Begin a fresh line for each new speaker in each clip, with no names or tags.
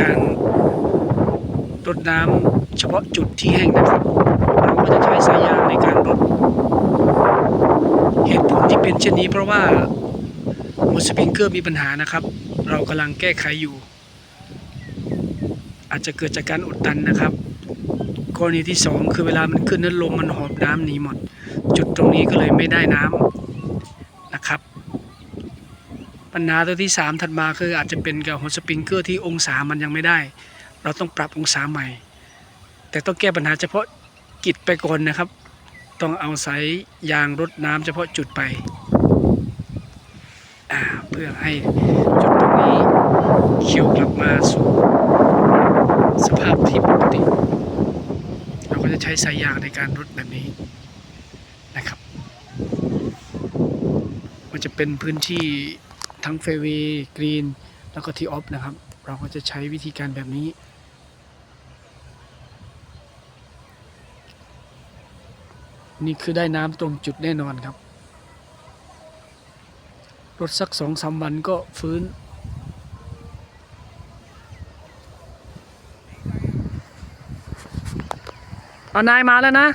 การรดน้ำเฉพาะจุดที่แห้งนะครับ เราก็จะใช้สายยางในการรด เหตุผลที่เป็นเช่นนี้เพราะว่าหัวสปริงเกอร์มีปัญหานะครับ เรากำลังแก้ไขอยู่ อาจจะเกิดจากการอุดตันนะครับ กรณีที่สองคือเวลามันขึ้นนั้นลมมันหอบน้ำหนีหมด จุดตรงนี้ก็เลยไม่ได้น้ำนะครับ ปัญหาตัวที่สามถัดมาคืออาจจะเป็นกับหัวสปริงเกอร์ที่องศามันยังไม่ได้ เราต้องปรับองศาใหม่ แต่ต้องแก้ปัญหาเฉพาะกิจไปก่อนนะครับ ต้องเอาสายยางรดน้ำเฉพาะจุดไป เพื่อให้จุดตรงนี้เขียวกลับมาสู่สภาพที่ปกติ เราก็จะใช้สายยางในการรดแบบนี้นะครับ มันจะเป็นพื้นที่ ทั้งเฟเวย์กรีน แล้วก็ทีออฟนะครับ เราก็จะใช้วิธีการแบบนี้ นี่คือได้น้ำตรงจุดแน่นอนครับ รถสักสองสามวันก็ฟื้นเอานายมาแล้วนะ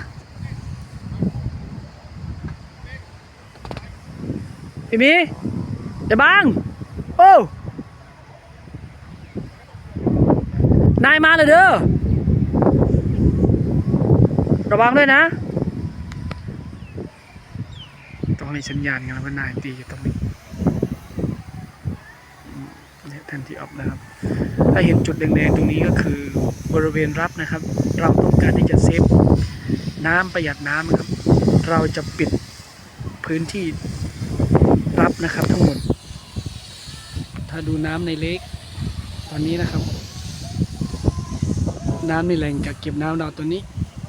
พี่มี เดี๋ยวบังโอ้ นายมาเลยเด้อ ระวังด้วยนะต้องมีสัญญาณกันแล้วว่านายตีอยู่ตรงนี้อืมเนี่ยแทนที่ออฟนะครับ ถ้าเห็นจุดแดงๆตรงนี้ก็คือบริเวณรับนะครับ เราต้องการที่จะเซฟน้ำประหยัดน้ำนะครับ เราจะปิดพื้นที่ รับนะครับทั้งหมด ถ้าดูน้ำในเล็ก ตอนนี้นะครับ น้ำในแหล่งกักเก็บน้ำเราตัวนี้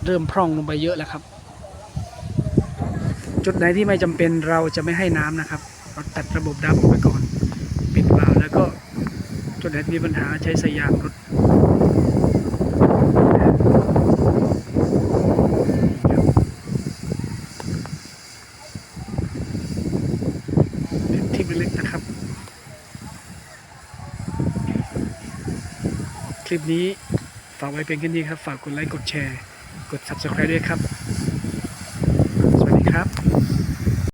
เริ่มพร่องลงไปเยอะแล้วครับ จุดไหนที่ไม่จำเป็นเราจะไม่ให้น้ำนะครับ เราตัดระบบดับออกไปก่อน ปิดวาล์วแล้วก็จุดไหนมีปัญหาใช้สายยางรถเป็นที่เล็กๆนะครับ ค ลิปนี้ฝากไว้เป็นแค่นี้ครับ ฝากกดไลค์ กดแชร์ กด subscribe ด้วยครับ สวัสดีครับ